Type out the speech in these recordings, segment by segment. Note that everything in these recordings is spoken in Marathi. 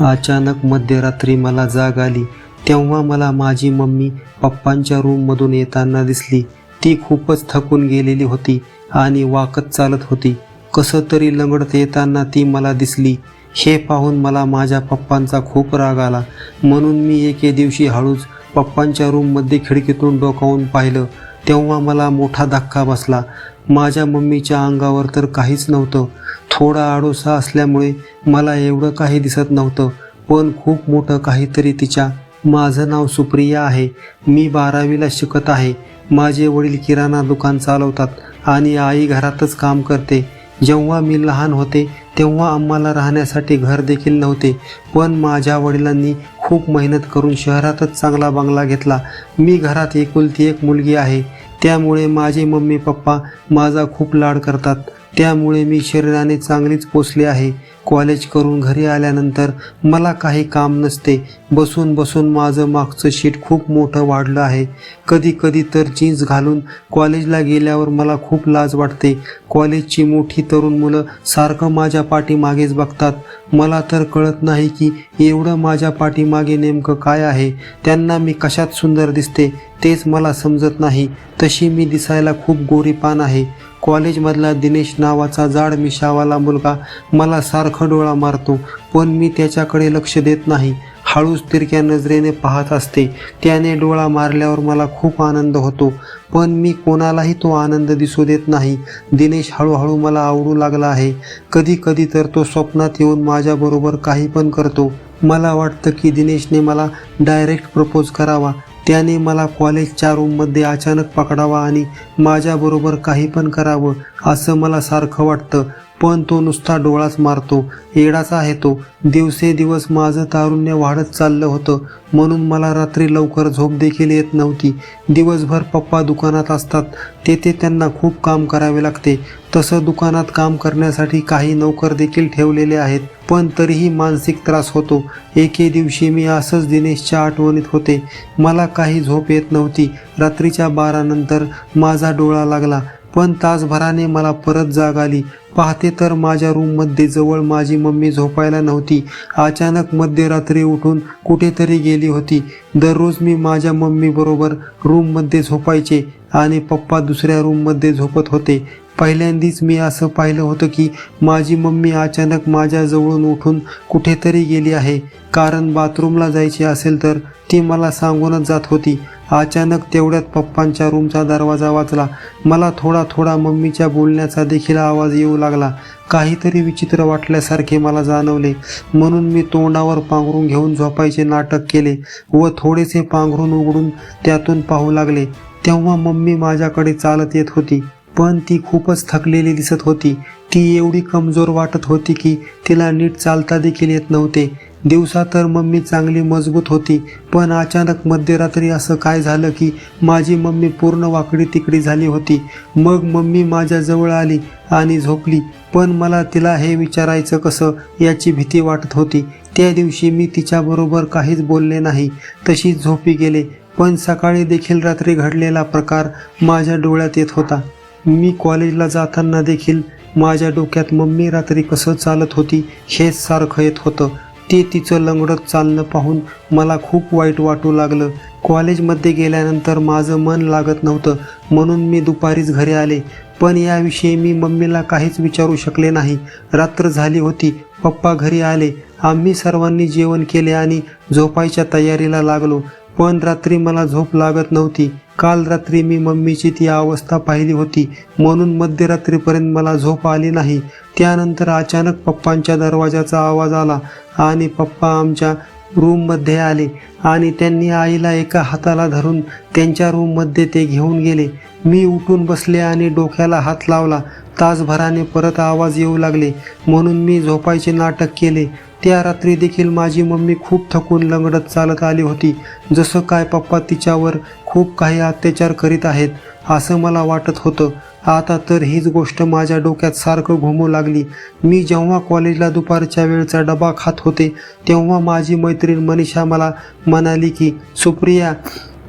अचानक मध्यरात्री मला जाग आली. तेव्हा मला माझी मम्मी पप्पांच्या रूममधून येताना दिसली. ती खूपच थकून गेलेली होती आणि वाकत चालत होती. कसं तरी लंगडत येताना ती मला दिसली. हे पाहून मला माझ्या पप्पांचा खूप राग आला. म्हणून मी एके दिवशी हळूच पप्पांच्या रूममध्ये खिडकीतून डोकावून पाहिलं. तेव्हा मला मोठा धक्का बसला. माझ्या मम्मीच्या अंगावर तर काहीच नव्हतं. थोडा आडोसा असल्यामुळे मला एवढं काही दिसत नव्हतं. पण खूप मोठं काहीतरी तिच्या माझं नाव सुप्रिया आहे. मी बारावीला शिकत आहे. माझे वडील किराणा दुकान चालवतात आणि आई घरातच काम करते. जेव्हा मी लहान होते तेव्हा आम्हाला राहण्यासाठी घर देखील नव्हते. पण माझ्या वडिलांनी खूप मेहनत करून शहरातच चांगला बंगला घेतला. मी घरात एकुलती एक मुलगी आहे. त्यामुळे माझे मम्मी पप्पा माझा खूप लाड करतात. त्यामुळे मी शरीराने चांगलीच पोचले आहे. कॉलेज करून घरी आल्यानंतर मला काही काम नसते. बसून बसून माझं मागचं शीट खूप मोठं वाढलं आहे. कधी कधी तर जीन्स घालून कॉलेजला गेल्यावर मला खूप लाज वाटते. कॉलेजची मोठी तरुण मुलं सारखं माझ्या पाठीमागेच बघतात. मला तर कळत नाही की एवढं माझ्या पाठीमागे नेमकं काय आहे. त्यांना मी कशात सुंदर दिसते तेच मला समजत नाही. तशी मी दिसायला खूप गोरीपान आहे. कॉलेजमधला दिनेश नावाचा जाड मिशावाला मुलगा मला सारखं डोळा मारतो पण मी त्याच्याकडे लक्ष देत नाही. हळूच तिरक्या नजरेने पाहत असते. त्याने डोळा मारल्यावर मला खूप आनंद होतो पण मी कोणालाही तो आनंद दिसू देत नाही. दिनेश हळूहळू मला आवडू लागला आहे. कधी कधी तर तो स्वप्नात येऊन माझ्याबरोबर काही पण करतो. मला वाटतं की दिनेशने मला डायरेक्ट प्रपोज करावा. त्याने मला कॉलेजच्या रूममध्ये अचानक पकडावा आणि माझ्याबरोबर काही पण करावं असं मला सारखं वाटतं. पण तो नुसता डोळाच मारतो. येडाचा आहे तो. दिवसेदिवस माझं तारुण्य वाढत चाललं होतं. म्हणून मला रात्री लवकर झोप देखील येत नव्हती. दिवसभर पप्पा दुकानात असतात. तेथे त्यांना खूप काम करावे लागते. तसं दुकानात काम करण्यासाठी काही नोकर देखील ठेवलेले आहेत. पण तरीही मानसिक त्रास होतो. एके दिवशी मी असंच दिनेशच्या आठवणीत होते. मला काही झोप येत नव्हती. रात्रीच्या बारानंतर माझा डोळा लागला. पण तासभराने मला परत जाग आली. पाहते तर माझ्या रूममध्ये जवळ माझी मम्मी झोपायला नव्हती. अचानक मध्यरात्री उठून कुठेतरी गेली होती. दररोज मी माझ्या मम्मीबरोबर रूममध्ये झोपायचे आणि पप्पा दुसऱ्या रूममध्ये झोपत होते. पहिल्यांदीच मी असं पाहिलं होतं की माझी मम्मी अचानक माझ्याजवळून उठून कुठेतरी गेली आहे. कारण बाथरूमला जायची असेल तर ती मला सांगूनच जात होती. अचानक तेवढ्यात पप्पांच्या रूमचा दरवाजा वाचला मला थोडा थोडा मम्मीच्या बोलण्याचा देखील आवाज येऊ लागला. काहीतरी विचित्र वाटल्यासारखे मला जाणवले. म्हणून मी तोंडावर पांघरून घेऊन झोपायचे नाटक केले व थोडेसे पांघरून उघडून त्यातून पाहू लागले. तेव्हा मम्मी माझ्याकडे चालत येत होती. पण ती खूपच थकलेली दिसत होती. ती एवढी कमजोर वाटत होती की तिला नीट चालता देखील येत नव्हते. दिवसा तर मम्मी चांगली मजबूत होती पण अचानक मध्यरात्री असं काय झालं की माझी मम्मी पूर्ण वाकडी तिकडी झाली होती. मग मम्मी माझ्याजवळ आली आणि झोपली पण मला तिला हे विचारायचं कसं याची भीती वाटत होती. त्या दिवशी मी तिच्याबरोबर काहीच बोलले नाही तशीच झोपी गेले पण सकाळी देखील रात्री घडलेला प्रकार माझ्या डोळ्यात येत होता. मी कॉलेजला जाताना देखील माझ्या डोक्यात मम्मी रात्री कसं चालत होती हेच सारखं येत होतं. ते तिचं लंगडत चालणं पाहून मला खूप वाईट वाटू लागलं. कॉलेजमध्ये गेल्यानंतर माझं मन लागत नव्हतं. म्हणून मी दुपारीच घरी आले. पण याविषयी मी मम्मीला काहीच विचारू शकले नाही. रात्र झाली होती. पप्पा घरी आले. आम्ही सर्वांनी जेवण केले आणि झोपायच्या तयारीला लागलो. पण रात्री मला झोप लागत नव्हती. काल रात्री मी मम्मीची ती अवस्था पाहिली होती. म्हणून मध्यरात्रीपर्यंत मला झोप आली नाही. त्यानंतर अचानक पप्पांच्या दरवाजाचा आवाज आला आणि पप्पा आमच्या रूममध्ये आले आणि त्यांनी आईला एका हाताला धरून त्यांच्या रूममध्ये ते घेऊन गेले. मी उठून बसले आणि डोक्याला हात लावला. तासभराने परत आवाज येऊ लागले. म्हणून मी झोपायचे नाटक केले. त्या रात्री देखील माझी मम्मी खूप थकून लंगडत चालत आली होती. जसं काय पप्पा तिच्यावर खूप काही अत्याचार करीत आहेत असं मला वाटत होतं. आता तर हीच गोष्ट माझ्या डोक्यात सारखं घुमू लागली. मी जेव्हा कॉलेजला दुपारच्या वेळचा डबा खात होते तेव्हा माझी मैत्रीण मनीषा मला म्हणाली की सुप्रिया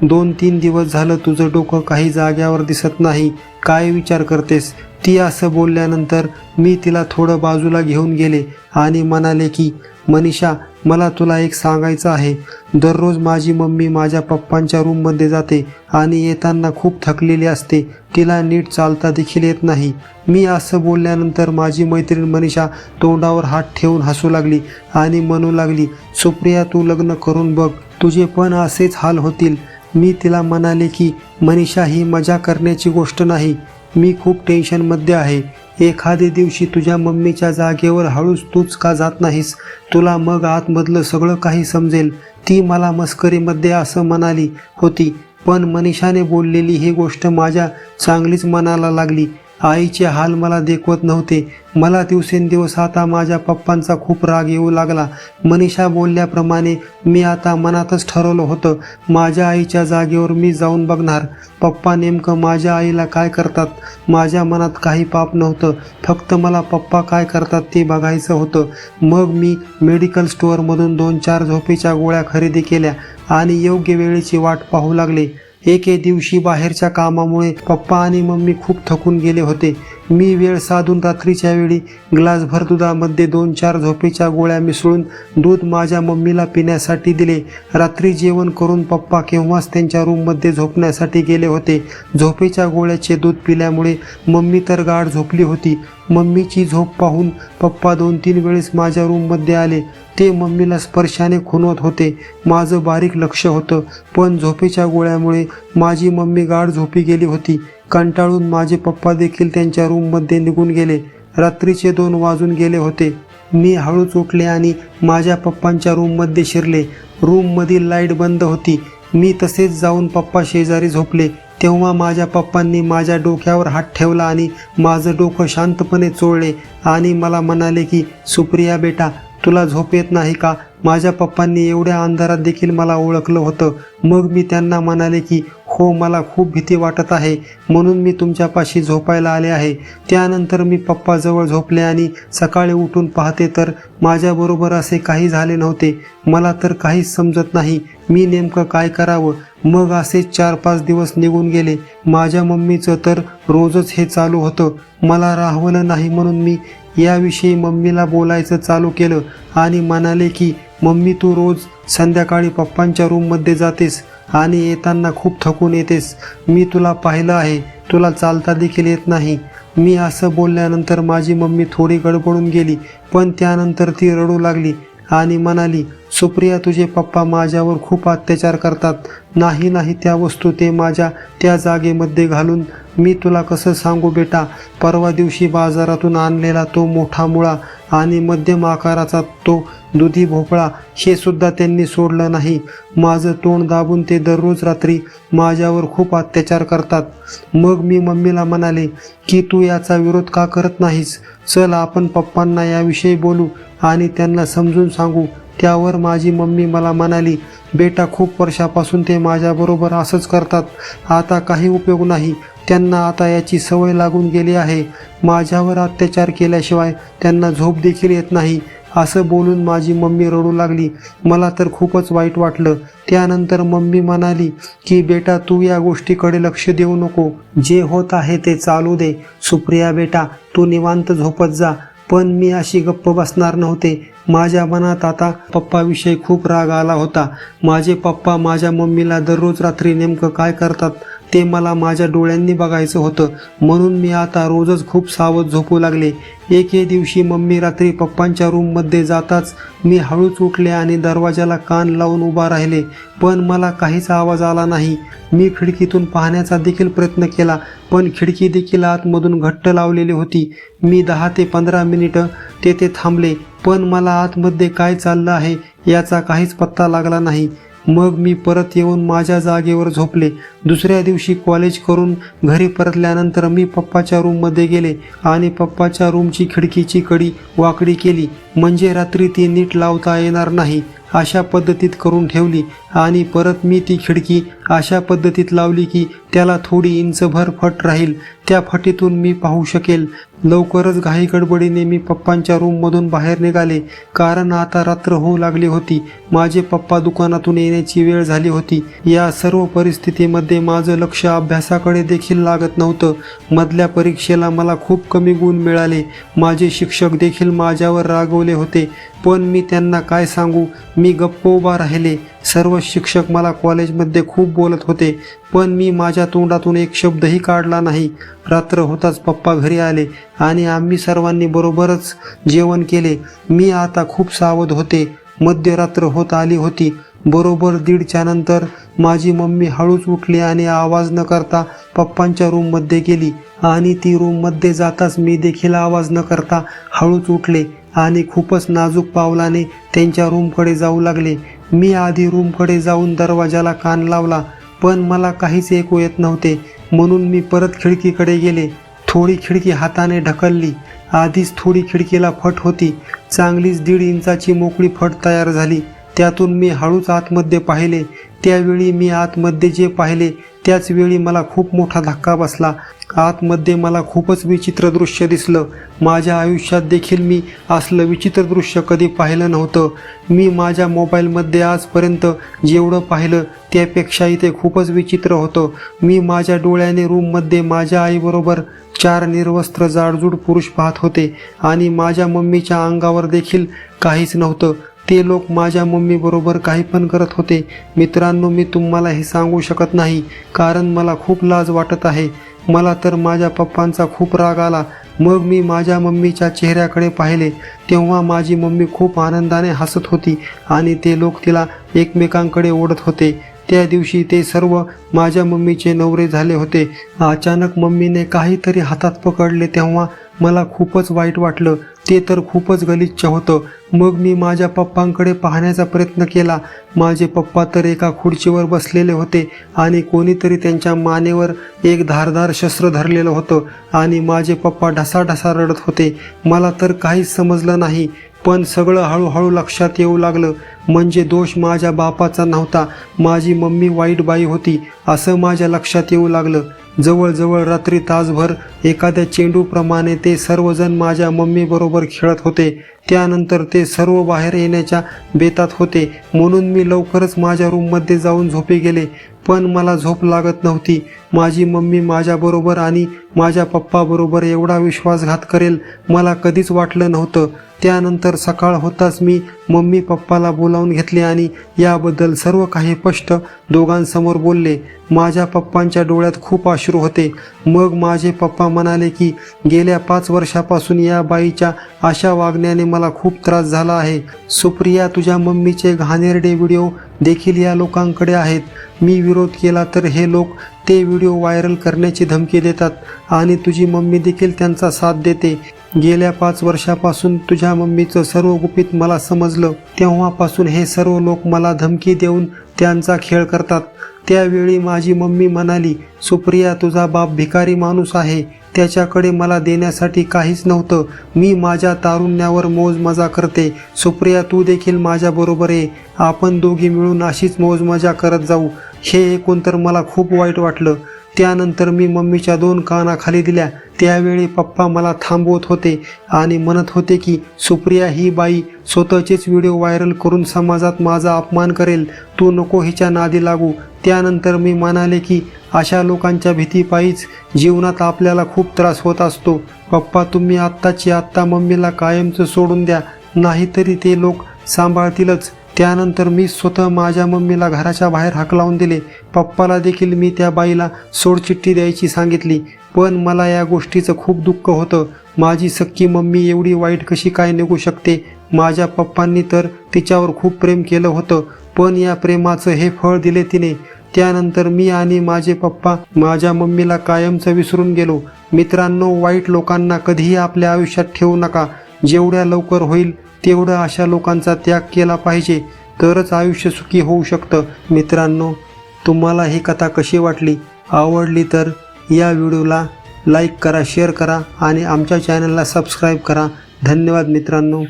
दोन तीन दिवस झालं तुझं डोकं काही जाग्यावर दिसत नाही. काय विचार करतेस? ती असं बोलल्यानंतर मी तिला थोडं बाजूला घेऊन गेले आणि म्हणाले की मनीषा मला तुला एक सांगायचं आहे. दररोज माझी मम्मी माझ्या पप्पांच्या रूममध्ये जाते आणि येताना खूप थकलेली असते. तिला नीट चालता देखील येत नाही. मी असं बोलल्यानंतर माझी मैत्रीण मनीषा तोंडावर हात ठेवून हसू लागली आणि म्हणू लागली सुप्रिया तू लग्न करून बघ. तुझे पण असेच हाल होतील. मी तिला म्हणाले की मनीषा ही मजा करण्याची गोष्ट नाही. मी खूप टेन्शनमध्ये आहे. एखाद्या दिवशी तुझ्या मम्मीच्या जागेवर हळूच तूच का जात नाहीस? तुला मग आतमधलं सगळं काही समजेल. ती मला मस्करीमध्ये असं म्हणाली होती. पण मनीषाने बोललेली ही गोष्ट माझ्या चांगलीच मनाला लागली. आईचे हाल मला देखवत नव्हते. मला दिवसेंदिवस आता माझ्या पप्पांचा खूप राग येऊ लागला. मनीषा बोलल्याप्रमाणे मी आता मनातच ठरवलं होतं माझ्या आईच्या जागेवर मी जाऊन बघणार. पप्पा नेमकं माझ्या आईला काय करतात? माझ्या मनात काही पाप नव्हतं. फक्त मला पप्पा काय करतात ते बघायचं होतं. मग मी मेडिकल स्टोअरमधून दोन चार झोपेच्या गोळ्या खरेदी केल्या आणि योग्य वेळेची वाट पाहू लागले. एके दिवशी बाहेरच्या कामामुळे पप्पा आणि मम्मी खूप थकून गेले होते. मी वेळ साधून रात्रीच्या वेळी ग्लासभर दुधामध्ये दोन चार झोपेच्या गोळ्या मिसळून दूध माझ्या मम्मीला पिण्यासाठी दिले. रात्री जेवण करून पप्पा केव्हाच त्यांच्या रूममध्ये झोपण्यासाठी गेले होते. झोपेच्या गोळ्याचे दूध पिल्यामुळे मम्मी तर गाढ झोपली होती. मम्मीची झोप पाहून पप्पा दोन तीन वेळेस माझ्या रूममध्ये आले. ते मम्मीला स्पर्शाने खुनवत होते. माझं बारीक लक्ष होतं पण झोपेच्या गोळ्यामुळे माझी मम्मी गाढ झोपी गेली होती. कंटाळून माझे पप्पा देखील त्यांच्या रूममध्ये निघून गेले. रात्रीचे दोन वाजून गेले होते. मी हळूच उठले आणि माझ्या पप्पांच्या रूममध्ये शिरले. रूममधील लाइट बंद होती. मी तसेच जाऊन पप्पा शेजारी झोपले. तेव्हा माझ्या पप्पांनी माझ्या डोक्यावर हात ठेवला आणि माझं डोकं शांतपणे चोळले आणि मला म्हणाले की सुप्रिया बेटा तुला झोप येत नाही का? माझ्या पप्पांनी एवढ्या अंधारात देखील मला ओळखलं होतं. मग मी त्यांना म्हणाले की हो मला खूप भीती वाटत आहे. म्हणून मी तुमच्यापाशी झोपायला आले आहे. त्यानंतर मी पप्पाजवळ झोपले आणि सकाळी उठून पाहते तर माझ्याबरोबर असे काही झाले नव्हते. मला तर काहीच समजत नाही. मी नेमकं काय करावं? मग असे चार पाच दिवस निघून गेले. माझ्या मम्मीचं तर रोजच हे चालू होतं. मला राहवलं नाही म्हणून मी याविषयी मम्मीला बोलायचं चालू केलं आणि म्हणाले की मम्मी तू रोज संध्याकाळी पप्पांच्या रूममध्ये जातेस आणि येताना खूप थकून येतेस. मी तुला पाहिलं आहे तुला चालता देखील येत नाही. मी असं बोलल्यानंतर माझी मम्मी थोडी गडबडून गेली पण त्यानंतर ती रडू लागली आणि म्हणाली सुप्रिया तुझे पप्पा माझ्यावर खूप अत्याचार करतात. नाही नाही त्या वस्तू ते माझ्या त्या जागेमध्ये घालून मी तुला कसं सांगू बेटा? परवा दिवशी बाजारातून आणलेला तो मोठा मुळा आणि मध्यम आकाराचा तो दुधी भोपळा हे सुद्धा त्यांनी सोडलं नाही. माझं तोंड दाबून ते दररोज रात्री माझ्यावर खूप अत्याचार करतात. मग मी मम्मीला म्हणाले की तू याचा विरोध का करत नाहीस? चल आपण पप्पांना याविषयी बोलू आणि त्यांना समजून सांगू. त्यावर माझी मम्मी मला म्हणाली बेटा खूप वर्षापासून ते माझ्याबरोबर असंच करतात. आता काही उपयोग नाही. त्यांना आता याची सवय लागून गेली आहे. माझ्यावर अत्याचार केल्याशिवाय त्यांना झोप देखील येत नाही. असं बोलून माझी मम्मी रडू लागली. मला तर खूपच वाईट वाटलं. त्यानंतर मम्मी म्हणाली की बेटा तू या गोष्टीकडे लक्ष देऊ नको. जे होत आहे ते चालू दे. सुप्रिया बेटा तू निवांत झोपत जा. पण मी अशी गप्प बसणार नव्हते. माझ्या मनात आता पप्पाविषयी खूप राग आला होता. माझे पप्पा माझ्या मम्मीला दररोज रात्री नेमकं काय करतात? ते मला माझ्या डोळ्यांनी बघायचं होतं. म्हणून मी आता रोजच खूप सावध झोपू लागले. एके दिवशी मम्मी रात्री पप्पांच्या रूममध्ये जाताच मी हळूच उठले आणि दरवाजाला कान लावून उभा राहिले. पण मला काहीच आवाज आला नाही. मी खिडकीतून पाहण्याचा देखील प्रयत्न केला पण खिडकी देखील आतमधून घट्ट लावलेली होती. मी दहा ते पंधरा मिनिटं तेथे थांबले पण मला आतमध्ये काय चाललं आहे याचा काहीच पत्ता लागला नाही. मग मी परत येऊन माझ्या जागेवर झोपले. दुसऱ्या दिवशी कॉलेज करून घरी परतल्यानंतर मी पप्पाच्या रूममध्ये गेले आणि पप्पाच्या रूमची खिडकीची कडी वाकडी केली. म्हणजे रात्री ती नीट लावता येणार नाही अशा पद्धतीत करून ठेवली आणि परत मी ती खिडकी अशा पद्धतीत लावली की त्याला थोडी इंचभर फट राहील. त्या फटीतून मी पाहू शकेल. लवकरच घाई गडबडीने मी पप्पांच्या रूममधून बाहेर निघाले. कारण आता रात्र होऊ लागली होती. माझे पप्पा दुकानातून येण्याची वेळ झाली होती. या सर्व परिस्थितीमध्ये परीक्षेमध्ये माझं लक्ष अभ्यासाकडे देखील लागत नव्हतं. मधल्या परीक्षेला मला खूप कमी गुण मिळाले. माझे शिक्षक देखील माझ्यावर रागवले होते. पण मी त्यांना काय सांगू? मी गप्प उभा राहिले. सर्व शिक्षक मला कॉलेजमध्ये खूप बोलत होते. पण मी माझ्या तोंडातून एक शब्दही काढला नाही. रात्र होताच पप्पा घरी आले आणि आम्ही सर्वांनी बरोबरच जेवण केले. मी आता खूप सावध होते. मध्यरात्र होत आली होती. बरोबर दीडच्या नंतर माझी मम्मी हळूच उठली आणि आवाज न करता पप्पांच्या रूममध्ये गेली. आणि ती रूममध्ये जाताच मी देखील आवाज न करता हळूच उठले आणि खूपच नाजूक पावलाने त्यांच्या रूमकडे जाऊ लागले. मी आधी रूमकडे जाऊन दरवाजाला कान लावला पण मला काहीच ऐकू येत नव्हते. म्हणून मी परत खिडकीकडे गेले. थोडी खिडकी हाताने ढकलली. आधीच थोडी खिडकीला फट होती. चांगलीच दीड इंचाची मोकळी फट तयार झाली. त्यातून मी हळूच आतमध्ये पाहिले. त्यावेळी मी आतमध्ये जे पाहिले त्याच वेळी मला खूप मोठा धक्का बसला. आतमध्ये मला खूपच विचित्र दृश्य दिसलं. माझ्या आयुष्यात देखील मी असलं विचित्र दृश्य कधी पाहिलं नव्हतं. मी माझ्या मोबाईलमध्ये आजपर्यंत जेवढं पाहिलं त्यापेक्षा इथे खूपच विचित्र होतं. मी माझ्या डोळ्याने रूममध्ये माझ्या आईबरोबर चार निर्वस्त्र जाडजूड पुरुष पाहत होते आणि माझ्या मम्मीच्या अंगावर देखील काहीच नव्हतं. ते लोक माझ्या मम्मीबरोबर काही पण करत होते. मित्रांनो मी तुम्हाला हे सांगू शकत नाही. कारण मला खूप लाज वाटत आहे. मला तर माझ्या पप्पांचा खूप राग आला. मग मी माझ्या मम्मीच्या चेहऱ्याकडे पाहिले. तेव्हा माझी मम्मी खूप आनंदाने हसत होती आणि ते लोक तिला एकमेकांकडे ओढत होते. त्या दिवशी ते सर्व माझ्या मम्मीचे नवरे झाले होते. अचानक मम्मीने काहीतरी हातात पकडले तेव्हा मला खूपच वाईट वाटलं. ते तर खूपच गलिच्छ होतं. मग मी माझ्या पप्पांकडे पाहण्याचा प्रयत्न केला. माझे पप्पा तर एका खुर्चीवर बसलेले होते आणि कोणीतरी त्यांच्या मानेवर एक धारदार शस्त्र धरलेलं होतं आणि माझे पप्पा ढसाढसा रडत होते. मला तर काहीच समजलं नाही. पण सगळं हळूहळू लक्षात येऊ लागलं. म्हणजे दोष माझ्या बापाचा नव्हता. माझी मम्मी वाईट बाई होती असं माझ्या लक्षात येऊ लागलं. जवळजवळ रात्री तासभर एखाद्या चेंडूप्रमाणे ते सर्वजण माझ्या मम्मीबरोबर खेळत होते. त्यानंतर ते सर्व बाहेर येण्याच्या बेतात होते. म्हणून मी लवकरच माझ्या रूममध्ये जाऊन झोपे गेले. पण मला झोप लागत नव्हती. माझी मम्मी माझ्याबरोबर आणि माझ्या पप्पाबरोबर एवढा विश्वासघात करेल मला कधीच वाटलं नव्हतं. त्यानंतर सकाळ होताच मी मम्मी पप्पाला बोलावून घेतले आणि याबद्दल सर्व काही स्पष्ट दोघांसमोर बोलले. माझ्या पप्पांच्या डोळ्यात खूप अश्रू होते. मग माझे पप्पा म्हणाले की गेल्या पाच वर्षापासून या बाईच्या अशा वागण्याने मला खूप त्रास झाला आहे. सुप्रिया तुझ्या मम्मीचे घाणेरडे व्हिडिओ देखील या लोकांकडे आहेत. मी विरोध केला तर हे लोक ते व्हिडिओ व्हायरल करण्याची धमकी देतात आणि तुझी मम्मी देखील त्यांचा साथ देते. गेल्या पाच वर्षापासून तुझ्या मम्मीचं सर्व गुपित मला समजलं. तेव्हापासून हे सर्व लोक मला धमकी देऊन त्यांचा खेळ करतात. त्यावेळी माझी मम्मी म्हणाली सुप्रिया तुझा बाप भिकारी माणूस आहे. त्याच्याकडे मला देण्यासाठी काहीच नव्हतं. मी माझ्या तारुण्यावर मोज मजा करते. सुप्रिया तू देखील माझ्याबरोबर ये. आपण दोघी मिळून अशीच मोज मजा करत जाऊ. हे ऐकून तर मला खूप वाईट वाटलं. त्यानंतर मी मम्मीच्या दोन कानाखाली दिल्या. त्यावेळी पप्पा मला थांबवत होते आणि म्हणत होते की सुप्रिया ही बाई स्वतःचेच व्हिडिओ व्हायरल करून समाजात माझा अपमान करेल. तू नको हिच्या नादी लागू. त्यानंतर मी म्हणाले की अशा लोकांच्या भीतीपायीच जीवनात आपल्याला खूप त्रास होत असतो. पप्पा तुम्ही आत्ताची आत्ता मम्मीला कायमचं सोडून द्या. नाहीतरी ते लोक सांभाळतीलच. त्यानंतर मी स्वतः माझ्या मम्मीला घराच्या बाहेर हाकलावून दिले. पप्पाला देखील मी त्या बाईला सोडचिठ्ठी द्यायची सांगितली. पण मला या गोष्टीचं खूप दुःख होतं. माझी सख्खी मम्मी एवढी वाईट कशी काय निघू शकते? माझ्या पप्पांनी तर तिच्यावर खूप प्रेम केलं होतं पण या प्रेमाचं हे फळ दिले तिने. त्यानंतर मी आणि माझे पप्पा माझ्या मम्मीला कायमचं विसरून गेलो. मित्रांनो वाईट लोकांना कधीही आपल्या आयुष्यात ठेवू नका. जेवढ्या लवकर होईल तेवढं अशा लोकांचा त्याग केला पाहिजे. तरच आयुष्य सुखी होऊ शकतं. मित्रांनो तुम्हाला ही कथा कशी वाटली? आवडली तर या व्हिडिओला लाईक करा शेअर करा आणि आमच्या चॅनलला सबस्क्राईब करा. धन्यवाद मित्रांनो.